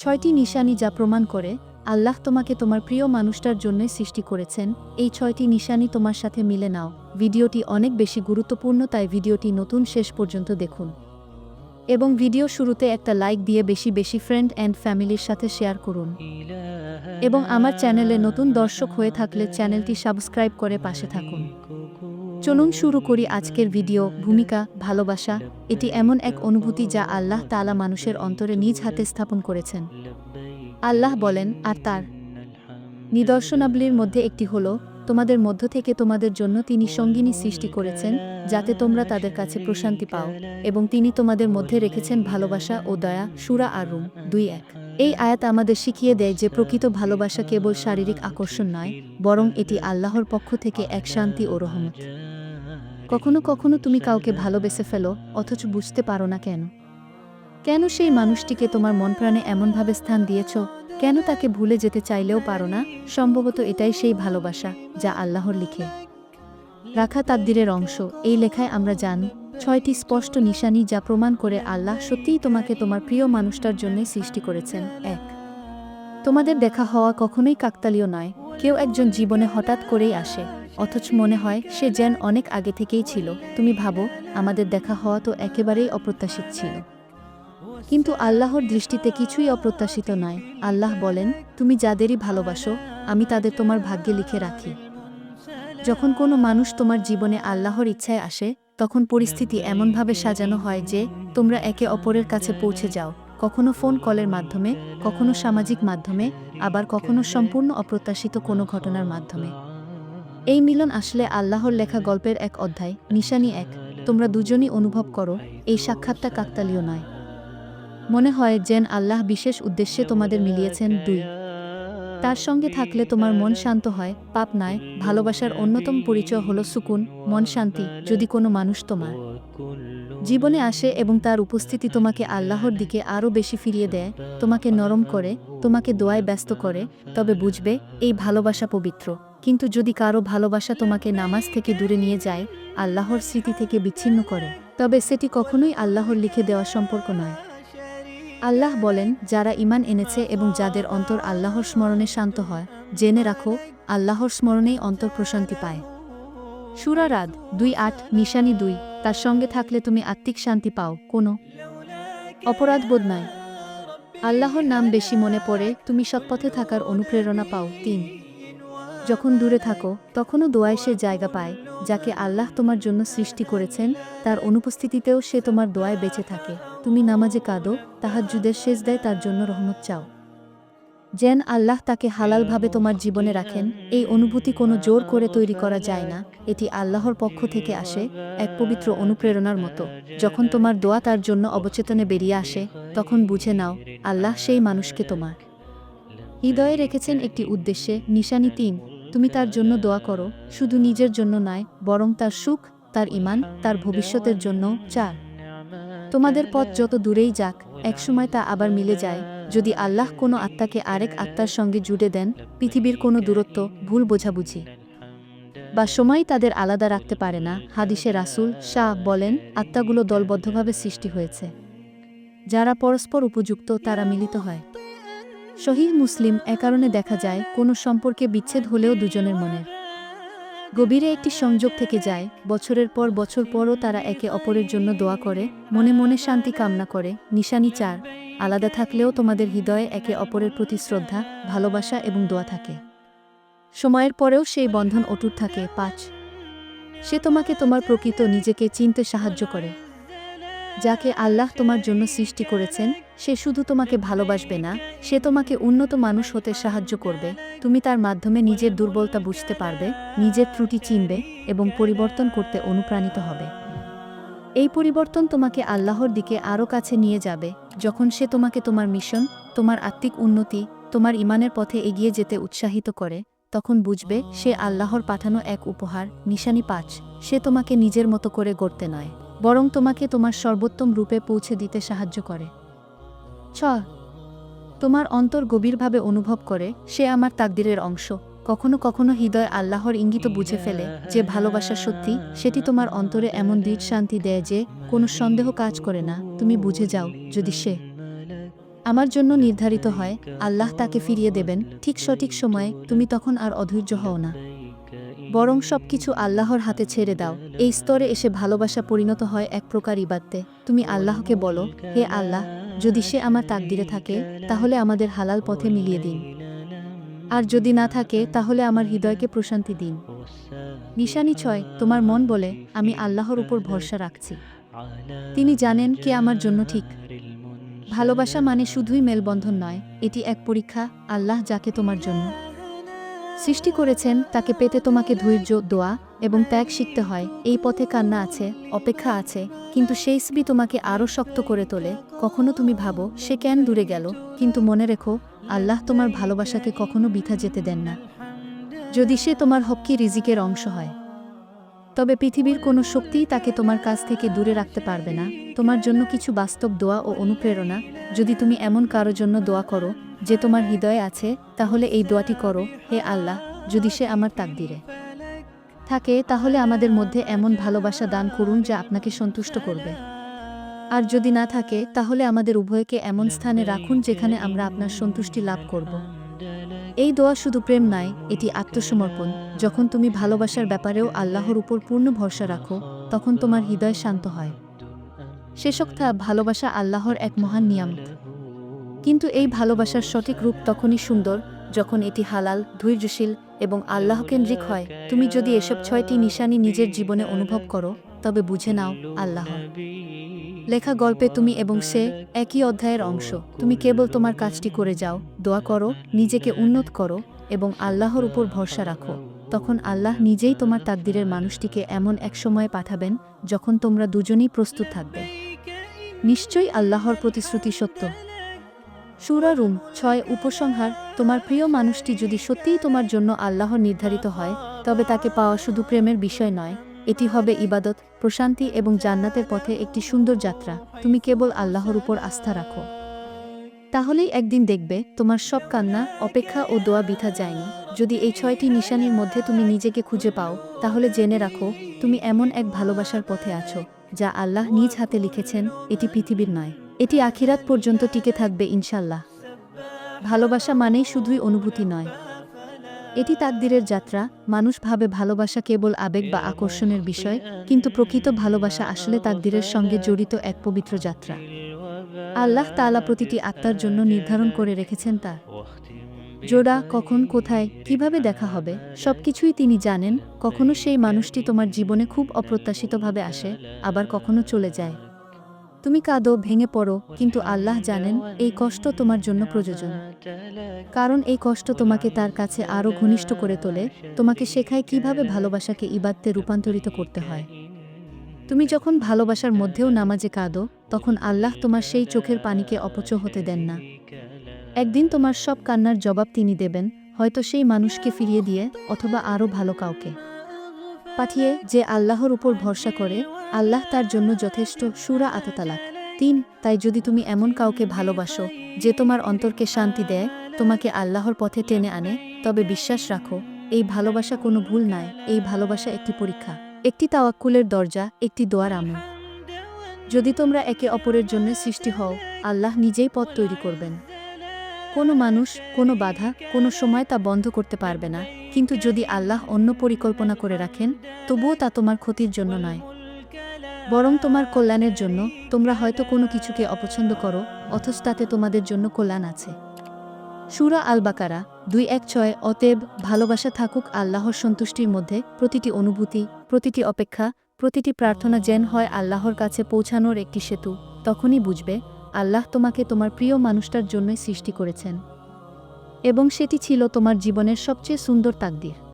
ছয়টি নিশানি যা প্রমাণ করে, আল্লাহ তোমাকে তোমার প্রিয় মানুষটার জন্যই সৃষ্টি করেছেন। এই ছয়টি নিশানি তোমার সাথে মিলে নাও। ভিডিওটি অনেক বেশি গুরুত্বপূর্ণ, তাই ভিডিওটি নতুন শেষ পর্যন্ত দেখুন। এবং ভিডিও শুরুতে একটা লাইক দিয়ে বেশি বেশি ফ্রেন্ড অ্যান্ড ফ্যামিলির সাথে শেয়ার করুন। এবং আমার চ্যানেলে নতুন দর্শক হয়ে থাকলে চ্যানেলটি সাবস্ক্রাইব করে পাশে থাকুন। চলুন শুরু করি আজকের ভিডিও, ভূমিকা, ভালোবাসা। এটি এমন এক অনুভূতি যা আল্লাহ তালা মানুষের অন্তরে নিজ হাতে স্থাপন করেছেন। আল্লাহ বলেন, আর তার নিদর্শনাবলীর মধ্যে একটি হল, তোমাদের মধ্য থেকে তোমাদের জন্য তিনি সঙ্গিনী সৃষ্টি করেছেন, যাতে তোমরা তাদের কাছে প্রশান্তি পাও এবং তিনি তোমাদের মধ্যে রেখেছেন ভালোবাসা ও দয়া। সুরা আর রুম দুই এক। এই আয়াত আমাদের শিখিয়ে দেয় যে প্রকৃত ভালোবাসা কেবল শারীরিক আকর্ষণ নয়, বরং এটি আল্লাহর পক্ষ থেকে এক শান্তি ও রহমত। কখনো কখনো তুমি কাউকে ভালোবেসে ফেলো, অথচ বুঝতে পারো না কেন। কেন সেই মানুষটিকে তোমার মন প্রাণে এমনভাবে স্থান দিয়েছ? কেন তাকে ভুলে যেতে চাইলেও পারো না? সম্ভবত এটাই সেই ভালোবাসা, যা আল্লাহর লিখে। রাখা তাদ্দিরের অংশ, এই লেখায় আমরা জানি ছয়টি স্পষ্ট নিশানি যা প্রমাণ করে আল্লাহ সত্যিই তোমাকে তোমার প্রিয় মানুষটার জন্যই সৃষ্টি করেছেন। এক, তোমাদের দেখা হওয়া কখনোই কাকতালীয় নয়। কেউ একজন জীবনে হঠাৎ করেই আসে, অথচ মনে হয় সে যেন অনেক আগে থেকেই ছিল। তুমি ভাবো, আমাদের দেখা হওয়া তো একেবারেই অপ্রত্যাশিত ছিল। কিন্তু আল্লাহর দৃষ্টিতে কিছুই অপ্রত্যাশিত নয়। আল্লাহ বলেন, তুমি যাদেরই ভালোবাসো, আমি তাদের তোমার ভাগ্যে লিখে রাখি। যখন কোনো মানুষ তোমার জীবনে আল্লাহর ইচ্ছায় আসে তখন পরিস্থিতি এমনভাবে সাজানো হয় যে, তোমরা একে অপরের কাছে পৌঁছে যাও, কখনো ফোন কলের মাধ্যমে, কখনো সামাজিক মাধ্যমে, আবার কখনো সম্পূর্ণ অপ্রত্যাশিত কোনো ঘটনার মাধ্যমে। এই মিলন আসলে আল্লাহর লেখা গল্পের এক অধ্যায়, নিশানি এক, তোমরা দুজনই অনুভব করো, এই সাক্ষাৎটা কাকতালীয় নয়। মনে হয় যেন আল্লাহ বিশেষ উদ্দেশ্যে তোমাদের মিলিয়েছেন দুই। তার সঙ্গে থাকলে তোমার মন শান্ত হয়, পাপ নয় ভালোবাসার অন্যতম পরিচয় হলো সুকুন, মন শান্তি, যদি কোনো মানুষ তোমার জীবনে আসে এবং তার উপস্থিতি তোমাকে আল্লাহর দিকে আরও বেশি ফিরিয়ে দেয়, তোমাকে নরম করে, তোমাকে দোয়ায় ব্যস্ত করে, তবে বুঝবে, এই ভালোবাসা পবিত্র। কিন্তু যদি কারও ভালোবাসা তোমাকে নামাজ থেকে দূরে নিয়ে যায়, আল্লাহর স্মৃতি থেকে বিচ্ছিন্ন করে, তবে সেটি কখনোই আল্লাহর লিখে দেওয়া সম্পর্ক নয়। আল্লাহ বলেন, যারা ইমান এনেছে এবং যাদের অন্তর আল্লাহর স্মরণে শান্ত হয়, জেনে রাখো, আল্লাহর স্মরণেই অন্তর প্রশান্তি পায়। সুরারাদ দুই আট, নিশানি দুই, তার সঙ্গে থাকলে তুমি আত্মিক শান্তি পাও, কোনো অপরাধবোধ নয় আল্লাহর নাম বেশি মনে পড়ে, তুমি সৎপথে থাকার অনুপ্রেরণা পাও, তিন যখন দূরে থাকো, তখনও দোয়ায় সে জায়গা পায়, যাকে আল্লাহ তোমার জন্য সৃষ্টি করেছেন, তার অনুপস্থিতিতেও সে তোমার দোয়ায় বেঁচে থাকে। তুমি নামাজে কাঁদো, তাহাজ্জুদের শেষ দেয় তার জন্য রহমত চাও। যেন আল্লাহ তাকে হালালভাবে তোমার জীবনে রাখেন, এই অনুভূতি কোনো জোর করে তৈরি করা যায় না। এটি আল্লাহর পক্ষ থেকে আসে, এক পবিত্র অনুপ্রেরণার মতো। যখন তোমার দোয়া তার জন্য অবচেতনে বেরিয়ে আসে, তখন বুঝে নাও, আল্লাহ সেই মানুষকে তোমার হৃদয়ে রেখেছেন একটি উদ্দেশ্যে, নিশানি তিন, তুমি তার জন্য দোয়া করো, শুধু নিজের জন্য নয়, বরং তার সুখ, তার ইমান তার ভবিষ্যতের জন্য চার। তোমাদের পথ যত দূরেই যাক, একসময় তা আবার মিলে যায়। যদি আল্লাহ কোনো আত্মাকে আরেক আত্মার সঙ্গে জুড়ে দেন, পৃথিবীর কোনো দূরত্ব, ভুল বোঝাবুঝি বা সময় তাদের আলাদা রাখতে পারে না। হাদিসে রাসুল শাহ বলেন, আত্মাগুলো দলবদ্ধভাবে সৃষ্টি হয়েছে। যারা পরস্পর উপযুক্ত, তারা মিলিত হয়। শহীদ মুসলিম এ কারণে দেখা যায়, কোনো সম্পর্কে বিচ্ছেদ হলেও দুজনের মনের গভীরে একটি সংযোগ থেকে যায়। বছরের পর বছর পরও তারা একে অপরের জন্য দোয়া করে, মনে মনে শান্তি কামনা করে। নিশানি চার, আলাদা থাকলেও তোমাদের হৃদয়ে একে অপরের প্রতি শ্রদ্ধা, ভালোবাসা এবং দোয়া থাকে। সময়ের পরেও সেই বন্ধন অটুট থাকে। পাঁচ, সে তোমাকে তোমার প্রকৃত নিজেকে চিনতে সাহায্য করে। যাকে আল্লাহ তোমার জন্য সৃষ্টি করেছেন, সে শুধু তোমাকে ভালোবাসবে না, সে তোমাকে উন্নত মানুষ হতে সাহায্য করবে। তুমি তার মাধ্যমে নিজের দুর্বলতা বুঝতে পারবে, নিজের ত্রুটি চিনবে এবং পরিবর্তন করতে অনুপ্রাণিত হবে। এই পরিবর্তন তোমাকে আল্লাহর দিকে আরও কাছে নিয়ে যাবে, যখন সে তোমাকে তোমার মিশন, তোমার আত্মিক উন্নতি, তোমার ইমানের পথে এগিয়ে যেতে উৎসাহিত করে, তখন বুঝবে সে আল্লাহর পাঠানো এক উপহার, নিশানি পাঁচ, সে তোমাকে নিজের মতো করে গড়তে নয়। বরং তোমাকে তোমার সর্বোত্তম রূপে পৌঁছে দিতে সাহায্য করে। ছ তোমার অন্তর গভীরভাবে অনুভব করে, সে আমার তাকদিরের অংশ। কখনো কখনো হৃদয় আল্লাহর ইঙ্গিত বুঝে ফেলে যে ভালোবাসা সত্যি, সেটি তোমার অন্তরে এমন দৃঢ় শান্তি দেয় যে কোনো সন্দেহ কাজ করে না। তুমি বুঝে যাও, যদি সে আমার জন্য নির্ধারিত হয়, আল্লাহ তাকে ফিরিয়ে দেবেন, ঠিক সঠিক সময়ে তুমি তখন আর অধৈর্য হও না। বরং সবকিছু আল্লাহর হাতে ছেড়ে দাও। এই স্তরে এসে ভালোবাসা পরিণত হয় এক প্রকার ইবাদতে। তুমি আল্লাহকে বলো, হে আল্লাহ, যদি সে আমার তাকদিরে থাকে, তাহলে আমাদের হালাল পথে মিলিয়ে দিন। আর যদি না থাকে, তাহলে আমার হৃদয়কে প্রশান্তি দিন। নিশানি ছয়, তোমার মন বলে, আমি আল্লাহর উপর ভরসা রাখছি। তিনি জানেন কে আমার জন্য ঠিক। ভালোবাসা মানে শুধুই মেলবন্ধন নয়, এটি এক পরীক্ষা, আল্লাহ যাকে তোমার জন্য। সৃষ্টি করেছেন তাকে পেতে তোমাকে ধৈর্য, দোয়া এবং ত্যাগ শিখতে হয়। এই পথে কান্না আছে, অপেক্ষা আছে, কিন্তু সেই স্ত্রী তোমাকে আরও শক্ত করে তোলে। কখনো তুমি ভাবো, সে কেন দূরে গেল? কিন্তু মনে রেখো, আল্লাহ তোমার ভালোবাসাকে কখনো বিথা যেতে দেন না। যদি সে তোমার হক্কি রিজিকের অংশ হয়। তবে পৃথিবীর কোনো শক্তিই তাকে তোমার কাছ থেকে দূরে রাখতে পারবে না। তোমার জন্য কিছু বাস্তব দোয়া ও অনুপ্রেরণা। যদি তুমি এমন কারও জন্য দোয়া করো যে তোমার হৃদয়ে আছে, তাহলে এই দোয়াটি করো, হে আল্লাহ, যদি সে আমার তাকদিরে। থাকে, তাহলে আমাদের মধ্যে এমন ভালোবাসা দান করুন যা আপনাকে সন্তুষ্ট করবে। আর যদি না থাকে, তাহলে আমাদের উভয়কে এমন স্থানে রাখুন যেখানে আমরা আপনার সন্তুষ্টি লাভ করব। এই দোয়া শুধু প্রেম নয় এটি আত্মসমর্পণ। যখন তুমি ভালোবাসার ব্যাপারেও আল্লাহর উপর পূর্ণ ভরসা রাখো, তখন তোমার হৃদয় শান্ত হয়। শেষকথা ভালোবাসা আল্লাহর এক মহান নিয়ামত। কিন্তু এই ভালোবাসার সঠিক রূপ তখনই সুন্দর যখন এটি হালাল, ধৈর্যশীল এবং আল্লাহ কেন্দ্রিক হয়। তুমি যদি এসব ছয়টি নিশানি নিজের জীবনে অনুভব করো, তবে বুঝে নাও, আল্লাহ। লেখা গল্পে তুমি এবং সে একই অধ্যায়ের অংশ। তুমি কেবল তোমার কাজটি করে যাও, দোয়া করো, নিজেকে উন্নত করো এবং আল্লাহর উপর ভরসা রাখো। তখন আল্লাহ নিজেই তোমার তাকদিরের মানুষটিকে এমন এক সময়ে পাঠাবেন যখন তোমরা দুজনেই প্রস্তুত থাকবে। নিশ্চয়ই আল্লাহর প্রতিশ্রুতি সত্য। সুরা রুম ছয় উপসংহার, তোমার প্রিয় মানুষটি যদি সত্যিই তোমার জন্য আল্লাহর নির্ধারিত হয়, তবে তাকে পাওয়া শুধু প্রেমের বিষয় নয়। এটি হবে ইবাদত, প্রশান্তি এবং জান্নাতের পথে একটি সুন্দর যাত্রা। তুমি কেবল আল্লাহর উপর আস্থা রাখো। তাহলেই একদিন দেখবে, তোমার সব কান্না, অপেক্ষা ও দোয়া বিথা যায়নি। যদি এই ছয়টি নিশানির মধ্যে তুমি নিজেকে খুঁজে পাও, তাহলে জেনে রাখো, তুমি এমন এক ভালোবাসার পথে আছো, যা আল্লাহ নিজ হাতে লিখেছেন, এটি পৃথিবীর নয়। এটি আখিরাত পর্যন্ত টিকে থাকবে ইনশাল্লাহ ভালোবাসা মানেই শুধুই অনুভূতি নয়। এটি তাকদিরের যাত্রা, মানুষ ভাবে ভালোবাসা কেবল আবেগ বা আকর্ষণের বিষয়, কিন্তু প্রকৃত ভালোবাসা আসলে তাকদিরের সঙ্গে জড়িত এক পবিত্র যাত্রা। আল্লাহ তাআলা প্রতিটি আত্মার জন্য নির্ধারণ করে রেখেছেন তা। জোড়া, কখন, কোথায়, কীভাবে দেখা হবে, সবকিছুই তিনি জানেন, কখনো সেই মানুষটি তোমার জীবনে খুব অপ্রত্যাশিতভাবে আসে, আবার কখনো চলে যায়। তুমি কাঁদো, ভেঙে পড়ো, কিন্তু আল্লাহ জানেন এই কষ্ট তোমার জন্য প্রয়োজন। কারণ এই কষ্ট তোমাকে তার কাছে আরও ঘনিষ্ঠ করে তোলে, তোমাকে শেখায় কীভাবে ভালোবাসাকে ইবাদতে রূপান্তরিত করতে হয়। তুমি যখন ভালোবাসার মধ্যেও নামাজে কাঁদো, তখন আল্লাহ তোমার সেই চোখের পানিকে অপচ হতে দেন না। একদিন তোমার সব কান্নার জবাব তিনি দেবেন, হয়তো সেই মানুষকে ফিরিয়ে দিয়ে, অথবা আরও ভালো কাউকে। পাঠিয়ে যে আল্লাহর উপর ভরসা করে, আল্লাহ তার জন্য যথেষ্ট সুরা আততালাক। তিন, তাই যদি তুমি এমন কাউকে ভালোবাসো যে তোমার অন্তরকে শান্তি দেয়, তোমাকে আল্লাহর পথে টেনে আনে, তবে বিশ্বাস রাখো, এই ভালোবাসা কোনো ভুল নয় এই ভালোবাসা একটি পরীক্ষা, একটি তাওয়াক্কুলের দরজা, একটি দোয়ার আমল। যদি তোমরা একে অপরের জন্য সৃষ্টি হও, আল্লাহ নিজেই পথ তৈরি করবেন। কোনো মানুষ কোনো বাধা, কোনো সময় তা বন্ধ করতে পারবে না। কিন্তু যদি আল্লাহ অন্য পরিকল্পনা করে রাখেন, তবুও তা তোমার ক্ষতির জন্য নয়। বরং তোমার কল্যাণের জন্য তোমরা হয়তো কোনো কিছুকে অপছন্দ করো, অথচ তাতে তোমাদের জন্য কল্যাণ আছে। সুরা আল বাকারা দুই এক ছয়, অতএব ভালোবাসা থাকুক আল্লাহর সন্তুষ্টির মধ্যে, প্রতিটি অনুভূতি, প্রতিটি অপেক্ষা, প্রতিটি প্রার্থনা যেন হয় আল্লাহর কাছে পৌঁছানোর একটি সেতু। তখনই বুঝবে, আল্লাহ তোমাকে তোমার প্রিয় মানুষটার জন্যই সৃষ্টি করেছেন। এবং সেটি ছিল তোমার জীবনের সবচেয়ে সুন্দর তাকদির।